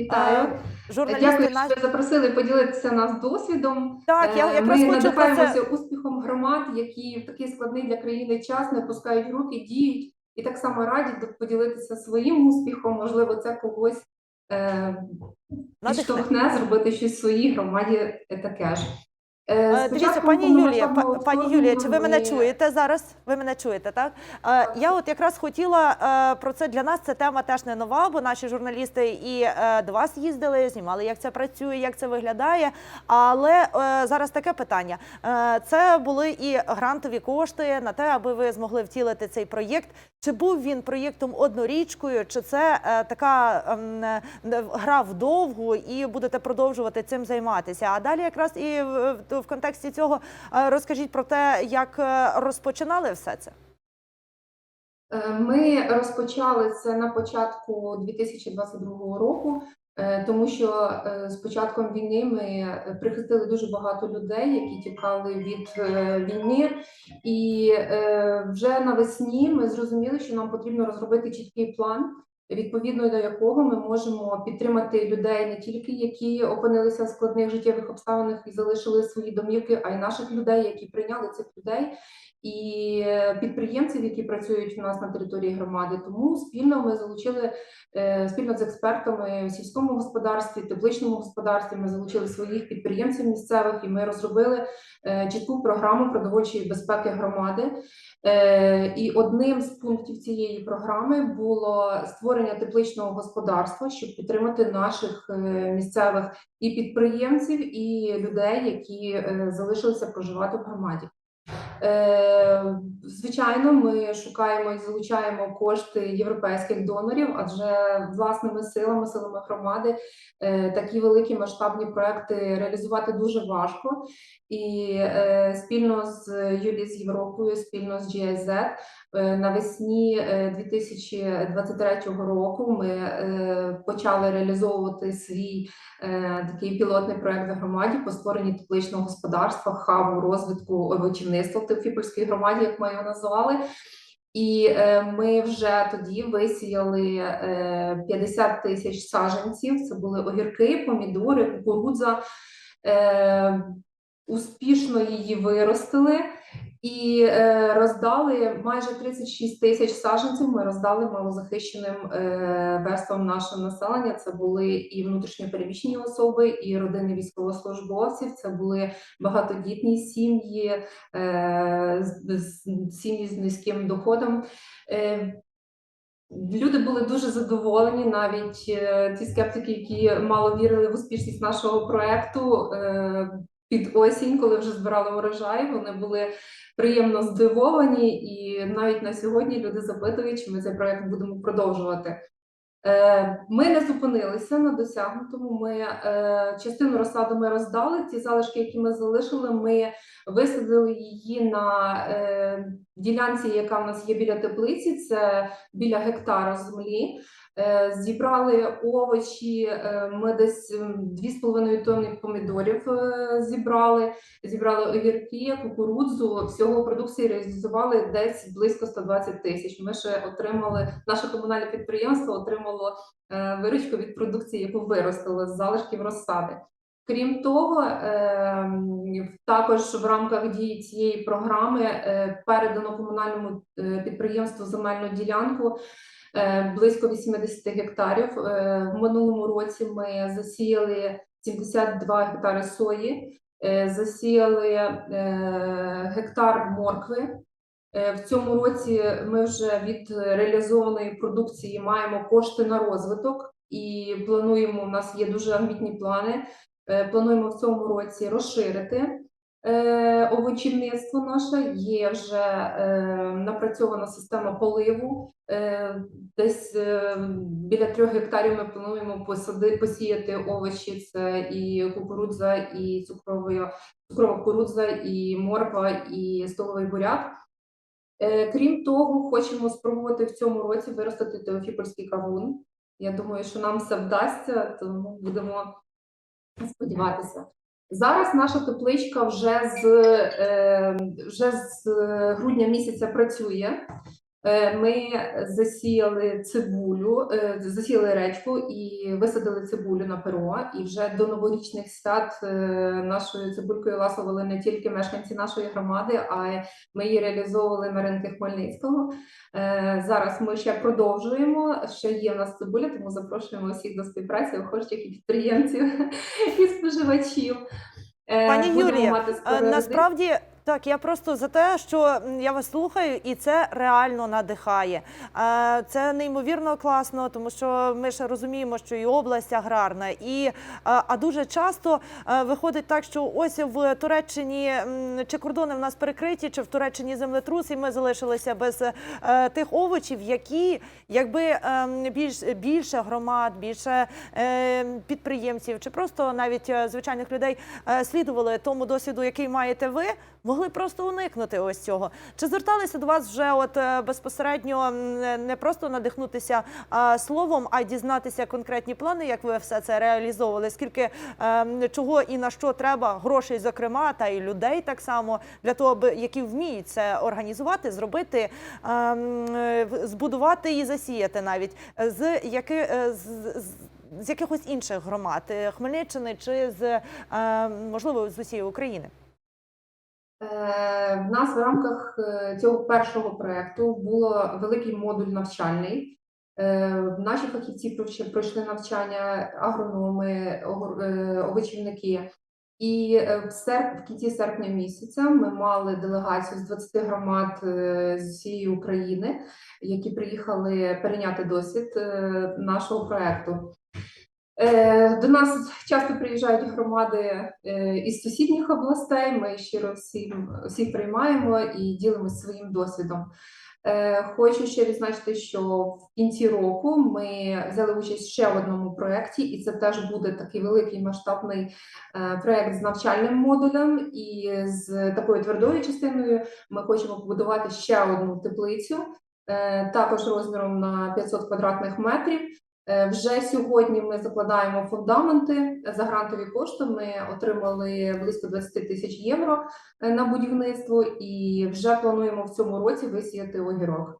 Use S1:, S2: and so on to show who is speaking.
S1: Вітаю.
S2: Журналісти
S1: Дякую,
S2: наш...
S1: що запросили поділитися нас досвідом.
S2: Так, я
S1: Е,
S2: якраз
S1: Ми
S2: хочу про
S1: надихаємося
S2: це.
S1: успіхом громад, які в такий складний для країни час не пускають руки, діють і так само раді поділитися своїм успіхом. Можливо, це когось е, підштовхне зробити щось в своїй громаді таке ж. Е,
S2: Е, Дивіться, пані Юлія, пані Юлія, чи ви мене чуєте зараз? Ви мене чуєте, так? Е, Я от якраз хотіла е, про це для нас. Це тема теж не нова, бо наші журналісти і е, до вас їздили, знімали, як це працює, як це виглядає. Але е, зараз таке питання: Е, це були і грантові кошти на те, аби ви змогли втілити цей проєкт. Чи був він проєктом однорічкою, чи це е, така ем, е, гра вдовгу і будете продовжувати цим займатися? А далі якраз і в, контексті цього е, розкажіть про те, як е, розпочинали все це.
S1: Е, Ми розпочали це на початку 2022 року, тому що з початком війни ми прихистили дуже багато людей, які тікали від війни, і вже навесні ми зрозуміли, що нам потрібно розробити чіткий план. Відповідно до якого ми можемо підтримати людей не тільки які опинилися в складних життєвих обставинах і залишили свої домівки, а й наших людей, які прийняли цих людей, і підприємців, які працюють у нас на території громади. Тому спільно ми залучили е, спільно з експертами в сільському господарстві, тепличному господарстві. Ми залучили своїх підприємців місцевих, і ми розробили е, чітку програму продовольчої безпеки громади. Е, І одним з пунктів цієї програми було створення тепличного господарства, щоб підтримати наших місцевих і підприємців, і людей, які залишилися проживати в громаді. Е, Звичайно, ми шукаємо і залучаємо кошти європейських донорів, адже власними силами, силами громади е, такі великі масштабні проекти реалізувати дуже важко. І е, спільно з Юлі з Європою, спільно з GIZ, навесні е, 2023 року ми почали реалізовувати свій такий пілотний проект в громаді по створенні тепличного господарства, хабу розвитку овочівництва в Теофіпольській громаді, як ми його назвали. І е, ми вже тоді висіяли е, 50 тисяч саджанців. Це були огірки, помідори, кукурудза. Е, успішно її виростили і е, роздали майже 36 тисяч саджанців. Ми роздали малозахищеним е, верствам нашого населення. Це були і внутрішньопереміщені особи, і родини військовослужбовців. Це були багатодітні сім'ї, е, з- сім'ї з низьким доходом. Люди були дуже задоволені, навіть ті скептики, які мало вірили в успішність нашого проекту під осінь, коли вже збирали урожай, вони були приємно здивовані, і навіть на сьогодні люди запитують, чи ми цей проект будемо продовжувати. Е, Ми не зупинилися на досягнутому. Ми е, частину розсаду ми роздали. Ці залишки, які ми залишили, ми висадили її на е, ділянці, яка в нас є біля теплиці. Це біля гектара землі. Е, Зібрали овочі. е, Ми десь м, 2,5 тонни помідорів е, зібрали. Зібрали огірки, кукурудзу. Всього продукції реалізували десь близько 120 тисяч. Ми ще отримали наше комунальне підприємство отримало виручку від продукції, яку виростили з залишків розсади. Крім того, також в рамках дії цієї програми передано комунальному підприємству земельну ділянку близько 80 гектарів. Е, В минулому році ми засіяли 72 гектари сої, е, засіяли е, гектар моркви. Е, В цьому році ми вже від реалізованої продукції маємо кошти на розвиток і плануємо. У нас є дуже амбітні плани. е, Плануємо в цьому році розширити е, овочівництво наше. Є вже е, напрацьована система поливу. Е, Десь е, біля трьох гектарів ми плануємо посади, посіяти овочі. Це і кукурудза, і цукрова, цукрова кукурудза, і морква, і столовий буряк. Е, Крім того, хочемо спробувати в цьому році виростити теофіпольський кавун. Я думаю, що нам все вдасться, тому будемо сподіватися. Зараз наша тепличка вже з, е, вже з грудня місяця працює. Е, Ми засіяли цибулю, е, засіяли редьку і висадили цибулю на перо. І вже до новорічних свят е, нашою цибулькою ласували не тільки мешканці нашої громади, а й ми її реалізовували на ринки Хмельницького. Зараз ми ще продовжуємо. Ще є в нас цибуля, тому запрошуємо всіх до співпраці, охочих і підприємців і споживачів.
S2: Пані
S1: родин-
S2: Насправді так, я просто за те, що я вас слухаю, і це реально надихає. Це неймовірно класно, тому що ми ж розуміємо, що і область аграрна, і а дуже часто е, виходить так, що ось в Туреччині чи кордони в нас перекриті, чи в Туреччині землетрус, і ми залишилися без е, тих овочів, які якби ем, більш більше громад, більше е, підприємців, чи просто навіть е, звичайних людей слідували тому досвіду, який маєте ви, могли просто уникнути ось цього. Чи зверталися до вас вже от е, безпосередньо не- просто надихнутися словом, а й дізнатися конкретні плани, як ви все це реалізовували? Скільки ем, чого і на що треба грошей, зокрема, та й людей так само для того, аби які вміють це організувати, зробити, ем, збудувати і засіяти навіть з яки е, з, з, якихось інших громад е, Хмельниччини чи з е, можливо з усієї України.
S1: Е, В нас в рамках е, цього першого проекту було великий модуль навчальний. Е, Наші фахівці пройшли- навчання, агрономи, овочівники. І в серп... в кінці серпня місяця ми мали делегацію з 20 громад з усієї України, які приїхали перейняти досвід нашого проекту. Е, До нас часто приїжджають громади е, із сусідніх областей. Ми щиро всім всіх приймаємо і ділимося своїм досвідом. Е, Хочу ще відзначити, що в кінці року ми взяли участь ще в одному проєкті, і це теж буде такий великий масштабний проєкт з навчальним модулем. І з такою твердою частиною ми хочемо побудувати ще одну теплицю, також розміром на 500 квадратних метрів. Е, Вже сьогодні ми закладаємо фундаменти за грантові кошти. Ми отримали близько 20 тисяч євро е, на будівництво і вже плануємо в цьому році висіяти огірок.